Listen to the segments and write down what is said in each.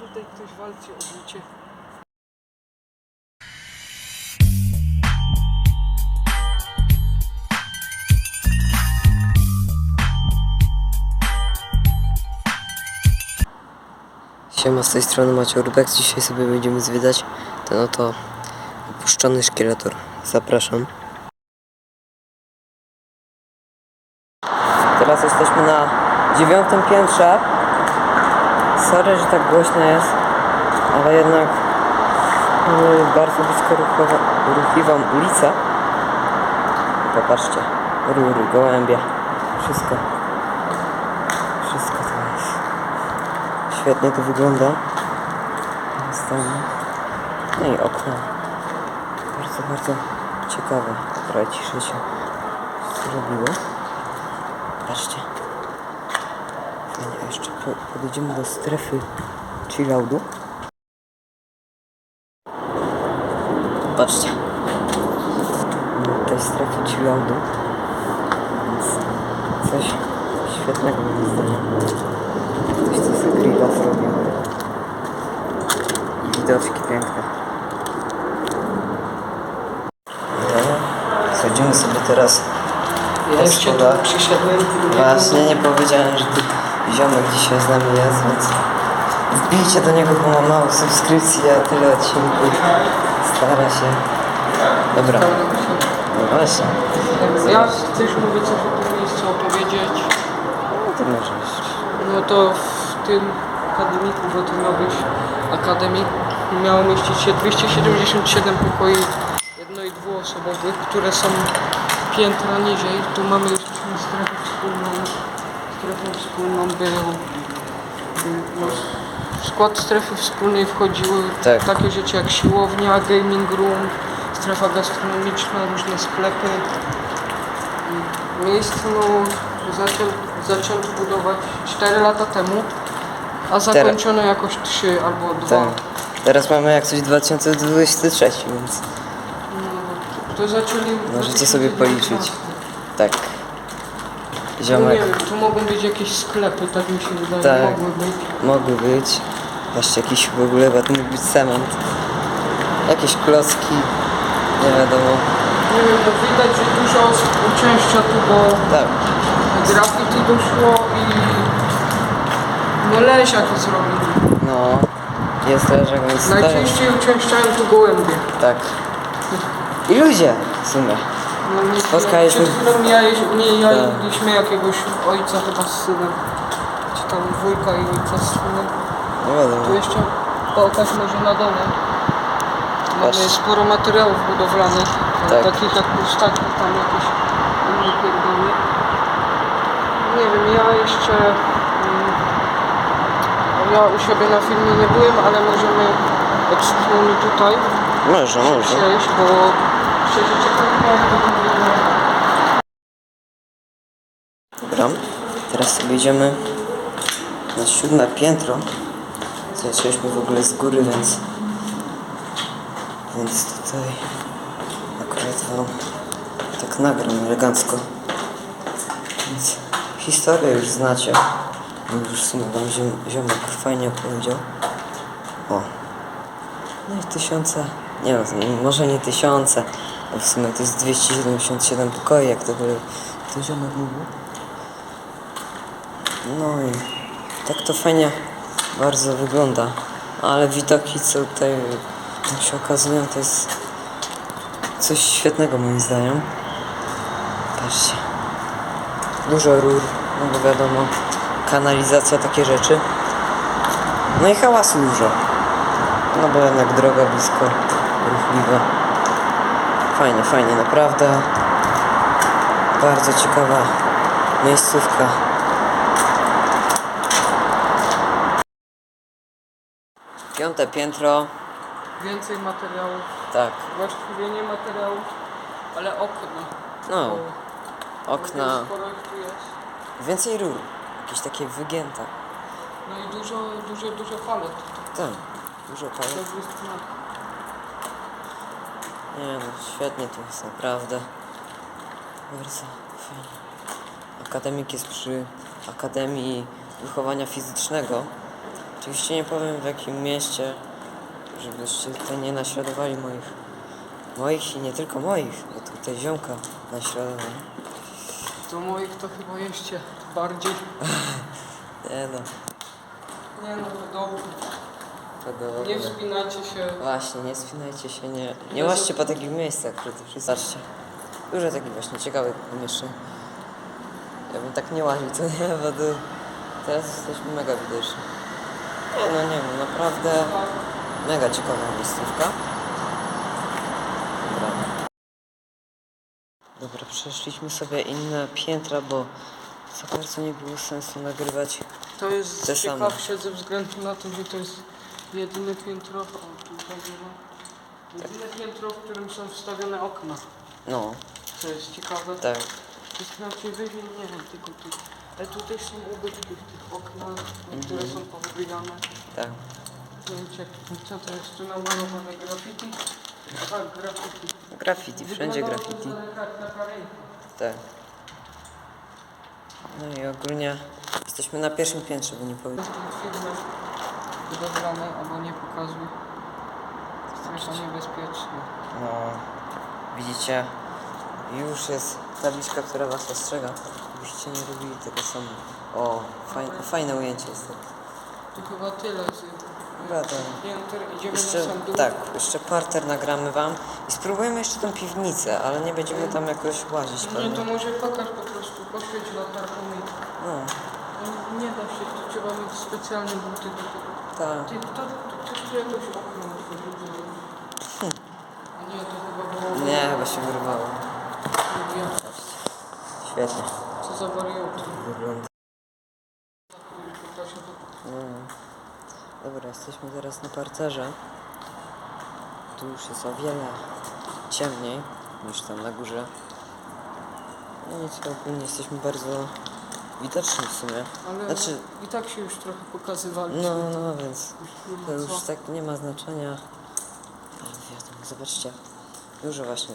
tutaj ktoś walczy o życie. Siema, z tej strony Maciej Urbex. Dzisiaj sobie będziemy zwiedzać ten oto opuszczony szkieletor. Zapraszam. Teraz jesteśmy na dziewiątym piętrze. Sorry, że tak głośno jest, ale jednak bardzo blisko ruchowa, ruchliwą ulicę. Popatrzcie, rury, gołębie, wszystko. Wszystko to jest. Świetnie to wygląda. No i okno. Bardzo, bardzo ciekawe. Trochę ciszy się zrobiło. Patrzcie. Fajnie, a jeszcze po, podejdziemy do strefy chilloutu. Patrzcie. Do tej strefy chilloutu. Więc coś świetnego moim zdaniem. Ktoś co sobie grilla zrobił. I widoczki piękne. Schodzimy sobie teraz Ja po schodach. Właśnie nie powiedziałem, że tu ziomek dzisiaj z nami jest, więc wbijcie do niego, bo ma mało subskrypcji, a tyle odcinków. Stara się. Dobra. No właśnie. Jak chcesz mówić coś o tym miejscu opowiedzieć, No to możesz. no to w tym akademiku, bo to miał być akademik, miało mieścić się 277 pokoi jedno i dwuosobowych, które są piętra niżej. Tu mamy jeszcze strefę wspólną. Strefą wspólną był, był no, w skład strefy wspólnej wchodziły Tak. takie rzeczy jak siłownia, gaming room, strefa gastronomiczna, różne sklepy. Miejsce no, zaczę, zaczęto budować 4 lata temu, a zakończono jakoś 3 albo 2. Tak. Teraz mamy jak coś 2023, więc No, to zaczęli... Możecie sobie policzyć. 2019. tak. No Ziomek nie wiem, tu mogą być jakieś sklepy, tak mi się wydaje, Tak. mogły być. mogły być. Właśnie jakiś w ogóle, bo to mógł być cement. Jakieś klocki. Nie wiadomo. Nie wiem, bo widać, że dużo osób uczęszcza tu, bo Tak. graffiti doszło i... No leziaki zrobili. No. Jest leżak, więc. Najczęściej uczęszczają tu gołębie. Tak. I ludzie w sumie. No, my- Spotkaliśmy- Przed chwilą mijali- mijaliśmy jakiegoś ojca chyba z synem. Czy tam wujka i ojca z synem. Nie wiadomo. Tu jeszcze pokaż może na dole. Mamy Patrz. sporo materiałów budowlanych. Tak. Takich jak pustaki, tam jakieś inne pierdoły. Nie wiem, ja jeszcze... mm, Ja u siebie na filmie nie byłem, ale możemy eksplorujemy tutaj Może, może. przejść, bo szczerze ciekawe. Dobra. Teraz sobie idziemy na siódme piętro. Zaczęliśmy w ogóle z góry, więc więc tutaj akurat wam tak nagram elegancko. Więc historię już znacie. No Już w sumie wam ziom, ziomek fajnie opowiedział. O. No i tysiące, nie no, może nie tysiące, w sumie to jest 277 pokoi, jak to, to ziomek mówił. No i tak to fajnie bardzo wygląda. Ale widoki, co tutaj się okazują, to jest coś świetnego moim zdaniem. Patrzcie. Dużo rur, no bo wiadomo, kanalizacja, takie rzeczy. No i hałasu dużo. No bo jednak droga blisko, ruchliwa. Fajnie, fajnie, naprawdę. Bardzo ciekawa miejscówka. Piąte piętro, Więcej materiałów, tak, właściwie nie materiałów, ale okna. no, okna, więcej rur, jakieś takie wygięte, No i dużo, dużo, dużo palet. tak, dużo palet. Nie no, świetnie tu jest, naprawdę, bardzo fajnie. Akademik jest przy Akademii Wychowania Fizycznego, Oczywiście nie powiem w jakim mieście, żebyście tutaj nie naśladowali moich, moich i nie tylko moich, bo tutaj ziomka naśladowali. Do moich to chyba jeszcze bardziej. Nie no, Nie no, to dobrze. To. Nie wspinajcie się. Właśnie, nie spinajcie się, nie, nie łaźcie po takich miejscach krytycznych. Zobaczcie, dużo takich właśnie ciekawych pomieszczeń. Ja bym tak nie łaził, co nie, bo to teraz jesteśmy mega widoczni. Nie no, nie no, naprawdę mega ciekawa miejscówka. Dobra. Dobra, przeszliśmy sobie inne piętra, bo za bardzo nie było sensu nagrywać. To jest Te same. ciekawsze ze względu na to, że to jest jedyne piętro. O, tutaj było. Jedyne piętro, w którym są wstawione okna. No, To jest ciekawe. tak, To znaczy wyżej, nie wiem, tylko tu. Ale tutaj są ubytki w tych oknach, niektóre Mhm. są powybijane. tak. Nie wiem, czy- co to jest tu namalowane graffiti? Tak, graffiti. Graffiti, wszędzie Wyglądało to graffiti. jak ręka. Tak. No i ogólnie jesteśmy na pierwszym piętrze, bo nie powiem. Jest filmy budowlane albo nie pokazuj. Strefa niebezpieczna. No, widzicie, już jest tabliczka, która was ostrzega, żebyście nie robili tego samo. O, fajne, fajne ujęcie jest to. To chyba tyle z pięter. Idziemy Jeszcze, na sam dół. tak, jeszcze parter nagramy wam i spróbujemy jeszcze tą piwnicę, ale nie będziemy tam jakoś łazić Nie, pewnie. to może pokaż po prostu, poświeć latarką i... No, Nie da się, to trzeba mieć specjalne buty do tego. Tak. Ty, to, to, ktoś tu jakoś okno otworzył. A nie, to chyba było... Nie, chyba się wyrwało. Świetnie. co za. Wygląda. To- No. Dobra, jesteśmy teraz na parterze. Tu już jest o wiele ciemniej niż tam na górze. No nic, ogólnie jesteśmy bardzo widoczni w sumie. Ale Znaczy- i tak się już trochę pokazywali. No, no, więc Już nie to ma już co. tak nie ma znaczenia. Ale wiadomo, zobaczcie, dużo właśnie.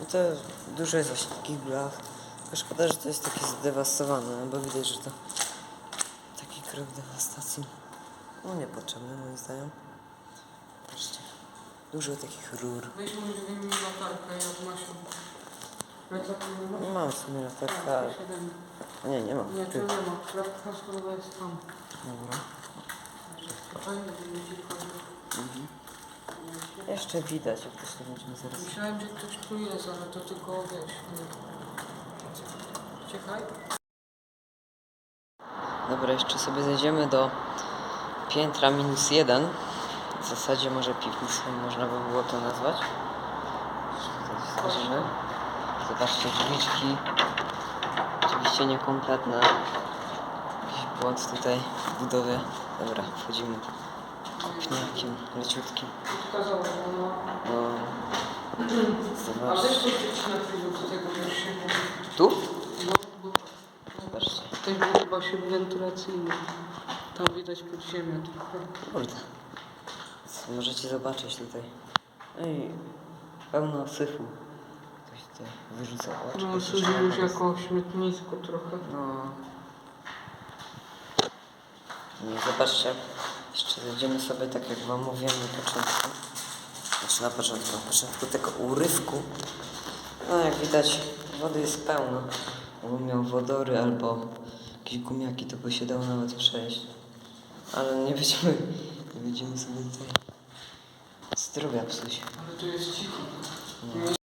No to dużo jest właśnie takich blach. Tylko szkoda, że to jest takie zdewastowane, no bo widać, że to taki krok dewastacji. No niepotrzebny moim zdaniem. Patrzcie, dużo takich rur. Weź może wyjmij latarkę, jak masz ją. Mam w sumie. Tak, ale- siedem. Nie, nie mam. Nie, tu nie ma. Latarka szkoda jest tam. Dobra. Wchodzi. Jeszcze widać, jak to się będziemy zaraz. Myślałem, że ktoś tu jest, ale to tylko wiesz. Nie. Czekaj. Dobra, jeszcze sobie zejdziemy do piętra minus jeden. W zasadzie może piwnicą można by było to nazwać. Schodzimy. Zobaczcie drzwiczki. Oczywiście niekompletne. Jakiś błąd tutaj w budowie. Dobra, wchodzimy pniakiem leciutkim. No, pierwszego. Tu? Zobaczcie. to był chyba się wentylacyjny. Tam widać podziemia trochę. Kurde. Co możecie zobaczyć tutaj. Ej, pełno syfu. Wyrzuca oczko. No, służy już jako śmietnisko trochę. No. Nie, zobaczcie. Jeszcze zejdziemy sobie tak jak wam mówiłem na początku. Znaczy na początku, na początku tego urywku. No jak widać wody jest pełno. Jakbym miał wodory albo jakieś gumiaki, to by się dało nawet przejść. Ale nie będziemy, nie będziemy sobie tutaj zdrowia psuć. Ale tu jest cicho. No.